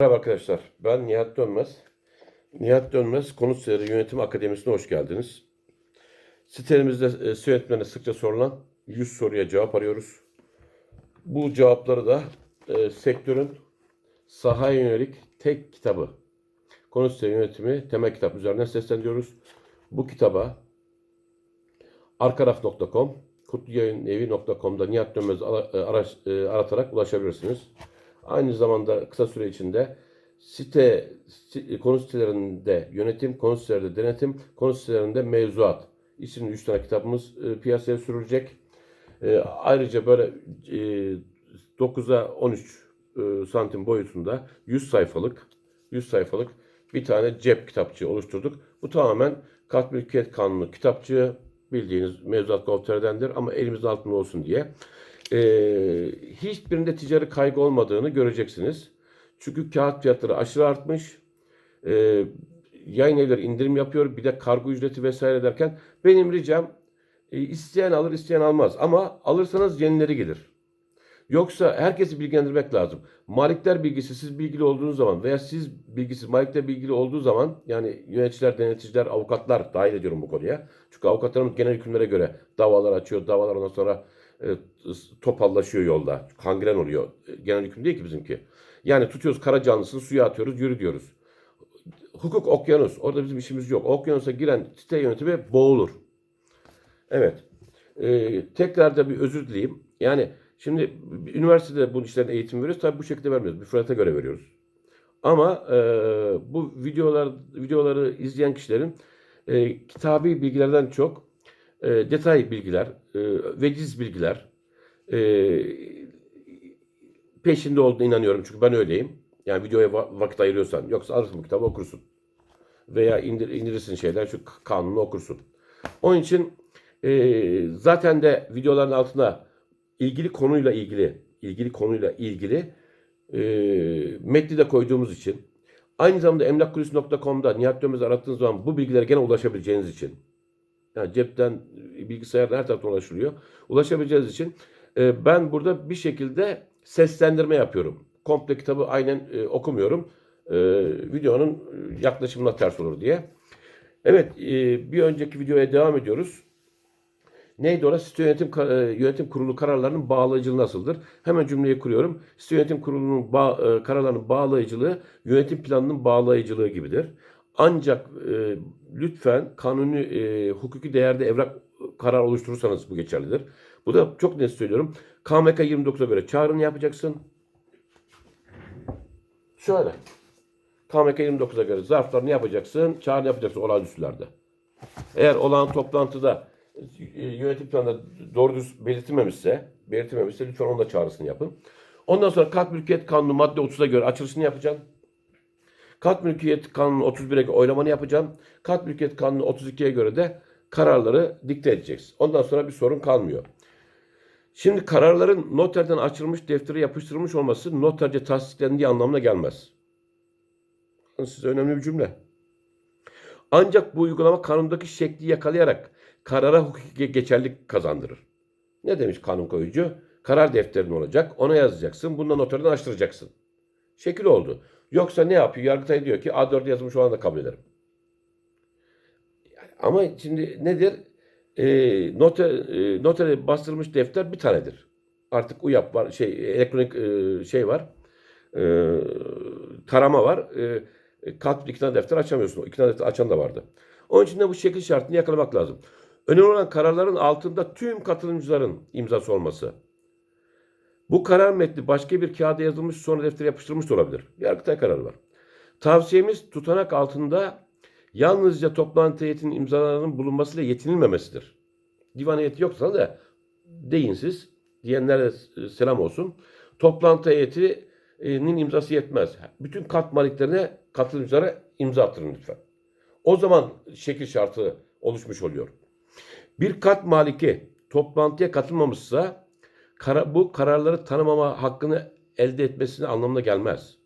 Merhaba arkadaşlar. Ben Nihat Dönmez. Nihat Dönmez Konut Seyri Yönetim Akademisi'ne hoş geldiniz. Sitemizde e, SEO yönetmenine sıkça sorulan 100 soruya cevap arıyoruz. Bu cevapları da e, sektörün sahaya yönelik tek kitabı Konut Seyri Yönetimi temel kitap üzerinden sesleniyoruz. Bu kitaba arkaraf.com kutluyayınevi.com'da Nihat Dönmez ara- e, e, aratarak ulaşabilirsiniz. Aynı zamanda kısa süre içinde site, si- konu sitelerinde yönetim, konu sitelerinde denetim, konu sitelerinde mevzuat isimli 3 tane kitabımız e, piyasaya sürülecek. E, ayrıca böyle e, 9'a 13 e, santim boyutunda 100 sayfalık 100 sayfalık bir tane cep kitapçığı oluşturduk. Bu tamamen kat mülkiyet kanunu kitapçığı bildiğiniz mevzuat Gov.tr'dendir ama elimizin altında olsun diye. E, hiçbirinde ticari kaygı olmadığını göreceksiniz. Çünkü kağıt fiyatları aşırı artmış. E, yayın evleri indirim yapıyor. Bir de kargo ücreti vesaire derken benim ricam e, isteyen alır isteyen almaz. Ama alırsanız yenileri gelir. Yoksa herkesi bilgilendirmek lazım. Malikler bilgisi siz bilgili olduğunuz zaman veya siz bilgisiz malikler bilgili olduğu zaman yani yöneticiler, deneticiler, avukatlar dahil ediyorum bu konuya. Çünkü avukatlarımız genel hükümlere göre davalar açıyor. Davalar ondan sonra e, topallaşıyor yolda. Kangren oluyor. E, Genel hüküm değil ki bizimki. Yani tutuyoruz kara canlısını suya atıyoruz yürü diyoruz. Hukuk okyanus. Orada bizim işimiz yok. Okyanusa giren site yönetimi boğulur. Evet. Ee, tekrar da bir özür dileyeyim. Yani şimdi üniversitede bu işlerin eğitim veriyoruz. Tabii bu şekilde vermiyoruz. Bir fırata göre veriyoruz. Ama e, bu videolar videoları izleyen kişilerin e, kitabi bilgilerden çok e, detay bilgiler, e, veciz bilgiler e, peşinde olduğuna inanıyorum. Çünkü ben öyleyim. Yani videoya va- vakit ayırıyorsan. Yoksa alırsın bu kitabı okursun. Veya indir, indirirsin şeyler şu kanunu okursun. Onun için e, zaten de videoların altına ilgili konuyla ilgili ilgili konuyla ilgili e, metni de koyduğumuz için aynı zamanda emlakkulisi.com'da Nihat Dönmez arattığınız zaman bu bilgilere gene ulaşabileceğiniz için yani cepten bilgisayardan her taraftan ulaşılıyor. Ulaşabileceğiniz için e, ben burada bir şekilde seslendirme yapıyorum. Komple kitabı aynen e, okumuyorum. E, videonun e, yaklaşımına ters olur diye. Evet, e, bir önceki videoya devam ediyoruz. Neydi orası? Site yönetim, e, yönetim kurulu kararlarının bağlayıcılığı nasıldır? Hemen cümleyi kuruyorum. Site yönetim kurulunun ba- e, kararlarının bağlayıcılığı yönetim planının bağlayıcılığı gibidir. Ancak e, lütfen kanuni e, hukuki değerde evrak karar oluşturursanız bu geçerlidir. Bu da çok net söylüyorum. KMK 29'a göre çağrını yapacaksın. Şöyle. KMK 29'a göre zarflarını yapacaksın. Çağrını yapacaksın olağanüstülerde. Eğer olağan toplantıda e, yönetim planında doğru düz belirtilmemişse, belirtilmemişse lütfen onun da çağrısını yapın. Ondan sonra kat mülkiyet kanunu madde 30'a göre açılışını yapacaksın. Kat mülkiyet kanunu 31'e göre oylamanı yapacağım. Kat mülkiyet kanunu 32'ye göre de kararları dikte edeceksin. Ondan sonra bir sorun kalmıyor. Şimdi kararların noterden açılmış deftere yapıştırılmış olması noterce tasdiklendiği anlamına gelmez. Size önemli bir cümle. Ancak bu uygulama kanundaki şekli yakalayarak karara hukuki geçerlilik kazandırır. Ne demiş kanun koyucu? Karar defterin olacak, ona yazacaksın, bundan noterden açtıracaksın. Şekil oldu. Yoksa ne yapıyor? Yargıtay diyor ki A4 yazılmış olan da kabul ederim. Ama şimdi nedir? E, noter, e, notere bastırılmış defter bir tanedir. Artık UYAP var, şey elektronik e, şey var. E, tarama var. E, iki tane defter açamıyorsun. Tane defter açan da vardı. Onun için de bu şekil şartını yakalamak lazım. Önemli olan kararların altında tüm katılımcıların imzası olması. Bu karar metni başka bir kağıda yazılmış sonra deftere yapıştırılmış da olabilir. Yargıtay kararı var. Tavsiyemiz tutanak altında yalnızca toplantı heyetinin imzalarının bulunmasıyla yetinilmemesidir. Divan heyeti yoksa da deyin siz. Diyenlere selam olsun. Toplantı heyetinin imzası yetmez. Bütün kat maliklerine katılımcılara imza attırın lütfen. O zaman şekil şartı oluşmuş oluyor. Bir kat maliki toplantıya katılmamışsa kara, bu kararları tanımama hakkını elde etmesine anlamına gelmez.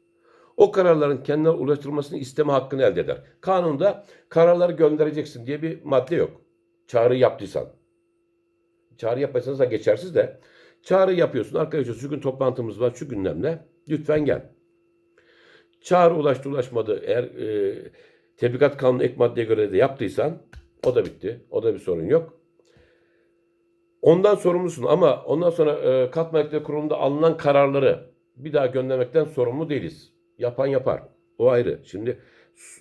O kararların kendine ulaştırılmasını isteme hakkını elde eder. Kanunda kararları göndereceksin diye bir madde yok. Çağrı yaptıysan. Çağrı yapmaysanız da geçersiz de. Çağrı yapıyorsun. Arkadaşlar şu gün toplantımız var şu gündemle. Lütfen gel. Çağrı ulaştı ulaşmadı. Eğer e, tebligat kanunu ek maddeye göre de yaptıysan o da bitti. O da bir sorun yok. Ondan sorumlusun ama ondan sonra e, kat maliyetleri kurulunda alınan kararları bir daha göndermekten sorumlu değiliz. Yapan yapar. O ayrı. Şimdi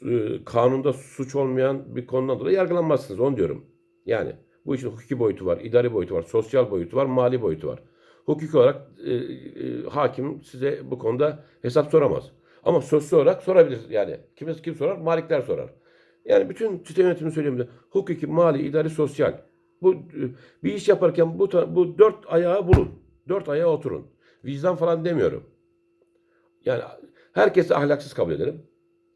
e, kanunda suç olmayan bir konudan dolayı yargılanmazsınız. Onu diyorum. Yani bu işin hukuki boyutu var, idari boyutu var, sosyal boyutu var, mali boyutu var. Hukuki olarak e, e, hakim size bu konuda hesap soramaz. Ama sosyal olarak sorabilir yani. Kim, kim sorar? Malikler sorar. Yani bütün sistem yönetimini söylüyorum. Hukuki, mali, idari, sosyal. Bu e, bir iş yaparken bu bu dört ayağı bulun. Dört ayağa oturun. Vicdan falan demiyorum. Yani herkesi ahlaksız kabul ederim.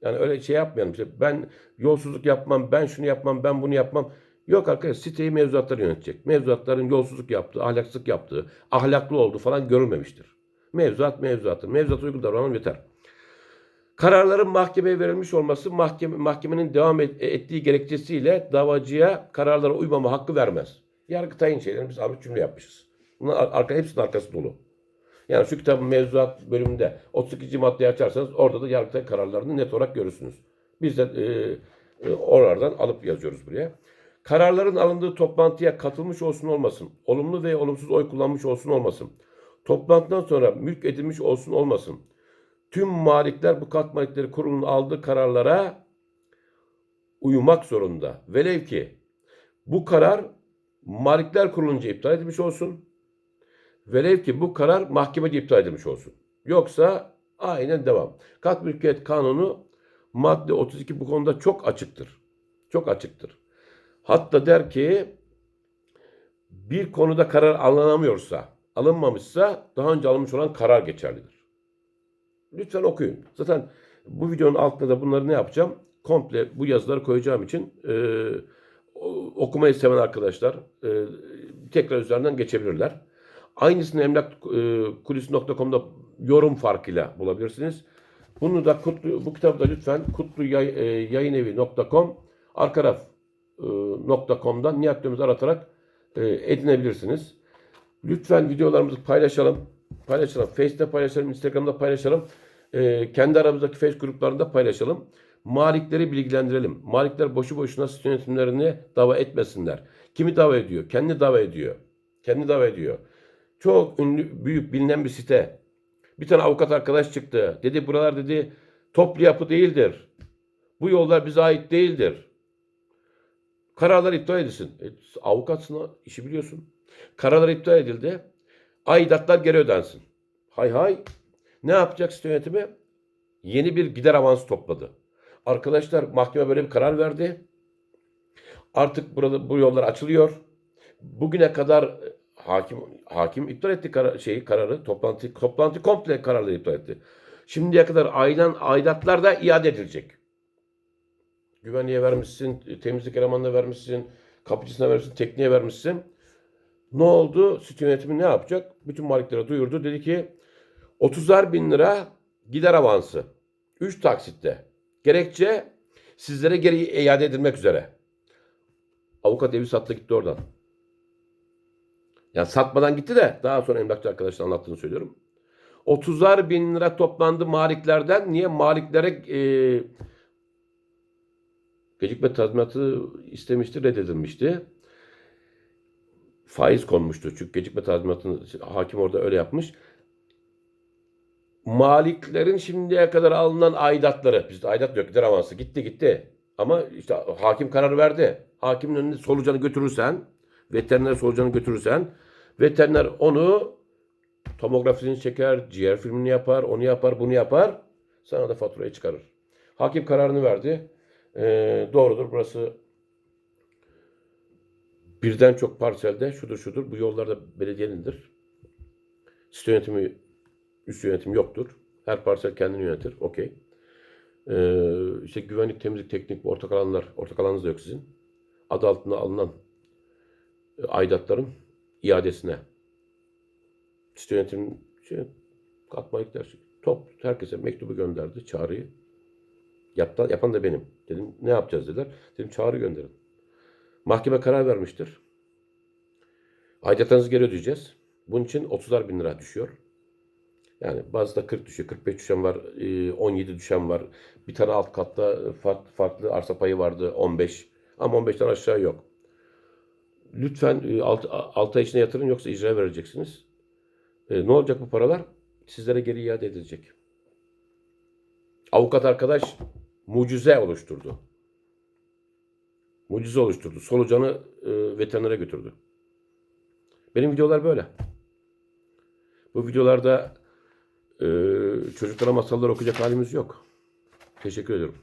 Yani öyle şey yapmayalım. İşte ben yolsuzluk yapmam, ben şunu yapmam, ben bunu yapmam. Yok arkadaş siteyi mevzuatlar yönetecek. Mevzuatların yolsuzluk yaptığı, ahlaksızlık yaptığı, ahlaklı olduğu falan görülmemiştir. Mevzuat mevzuattır. Mevzuat uygun davranalım yeter. Kararların mahkemeye verilmiş olması mahkeme, mahkemenin devam et- ettiği gerekçesiyle davacıya kararlara uymama hakkı vermez. Yargıtay'ın şeylerini biz abit cümle yapmışız. Bunun ar- arka, hepsinin arkası dolu. Yani şu kitabın mevzuat bölümünde 32. maddeyi açarsanız orada da Yargıtay kararlarını net olarak görürsünüz. Biz de e, e, oralardan alıp yazıyoruz buraya. Kararların alındığı toplantıya katılmış olsun olmasın, olumlu veya olumsuz oy kullanmış olsun olmasın, toplantıdan sonra mülk edilmiş olsun olmasın, tüm malikler bu kat malikleri kurulunun aldığı kararlara uyumak zorunda. Velev ki bu karar malikler kurulunca iptal edilmiş olsun. Velev ki bu karar mahkemede iptal edilmiş olsun. Yoksa aynen devam. Kat mülkiyet kanunu madde 32 bu konuda çok açıktır. Çok açıktır. Hatta der ki bir konuda karar alınamıyorsa, alınmamışsa daha önce alınmış olan karar geçerlidir. Lütfen okuyun. Zaten bu videonun altında da bunları ne yapacağım? Komple bu yazıları koyacağım için e, okumayı seven arkadaşlar e, tekrar üzerinden geçebilirler. Aynısını emlak e, yorum farkıyla bulabilirsiniz. Bunu da kutlu, bu kitabı da lütfen kutluyayınevi.com e, .com'dan Nihat Dömüz aratarak e, edinebilirsiniz. Lütfen videolarımızı paylaşalım. Paylaşalım. Face'te paylaşalım, Instagram'da paylaşalım. E, kendi aramızdaki Face gruplarında paylaşalım. Malikleri bilgilendirelim. Malikler boşu boşuna site yönetimlerini dava etmesinler. Kimi dava ediyor? Kendi dava ediyor. Kendi dava ediyor. Çok ünlü, büyük, bilinen bir site. Bir tane avukat arkadaş çıktı. Dedi buralar dedi toplu yapı değildir. Bu yollar bize ait değildir. Kararlar iptal edilsin. E, avukatsın işi biliyorsun. Kararlar iptal edildi. Aidatlar geri ödensin. Hay hay. Ne yapacak site yönetimi? Yeni bir gider avansı topladı. Arkadaşlar mahkeme böyle bir karar verdi. Artık burada bu yollar açılıyor. Bugüne kadar e, hakim hakim iptal etti kara, şeyi kararı toplantı toplantı komple kararları iptal etti. Şimdiye kadar aydan aidatlar da iade edilecek. Güvenliğe vermişsin, temizlik elemanına vermişsin, kapıcısına vermişsin, tekniğe vermişsin. Ne oldu? Site yönetimi ne yapacak? Bütün maliklere duyurdu. Dedi ki 30'ar bin lira gider avansı. 3 taksitte. Gerekçe sizlere geri iade edilmek üzere. Avukat evi sattı gitti oradan. Yani satmadan gitti de daha sonra emlakçı arkadaşlar anlattığını söylüyorum. 30'ar bin lira toplandı maliklerden. Niye? Maliklere e, gecikme tazminatı istemişti, reddedilmişti. Faiz konmuştu. Çünkü gecikme tazminatını hakim orada öyle yapmış. Maliklerin şimdiye kadar alınan aidatları, bizde aidat yok, avansı gitti gitti. Ama işte hakim karar verdi. Hakimin önünde solucanı götürürsen, veteriner solucanı götürürsen, veteriner onu tomografisini çeker, ciğer filmini yapar, onu yapar, bunu yapar. Sana da faturayı çıkarır. Hakim kararını verdi. Ee, doğrudur burası birden çok parselde şudur şudur bu yollarda belediyenindir. Site yönetimi üst yönetim yoktur. Her parsel kendini yönetir. Okey. Ee, işte güvenlik, temizlik, teknik, ortak alanlar, ortak alanınız da yok sizin. Adı altında alınan e, aidatların iadesine site yönetim şey, katmayık der. Top herkese mektubu gönderdi, çağrıyı. Yaptan, yapan da benim. Dedim ne yapacağız dediler. Dedim çağrı gönderin. Mahkeme karar vermiştir. Aidatlarınızı geri ödeyeceğiz. Bunun için 30'ar bin lira düşüyor. Yani bazıda 40 düşüyor, 45 düşen var, e, 17 düşen var. Bir tane alt katta farklı, arsa payı vardı 15. Ama 15'ten aşağı yok. Lütfen 6 ay içinde yatırın yoksa icraya vereceksiniz. E, ne olacak bu paralar? Sizlere geri iade edilecek. Avukat arkadaş mucize oluşturdu. Mucize oluşturdu. Solucanı e, veterinere götürdü. Benim videolar böyle. Bu videolarda e, çocuklara masallar okuyacak halimiz yok. Teşekkür ediyorum.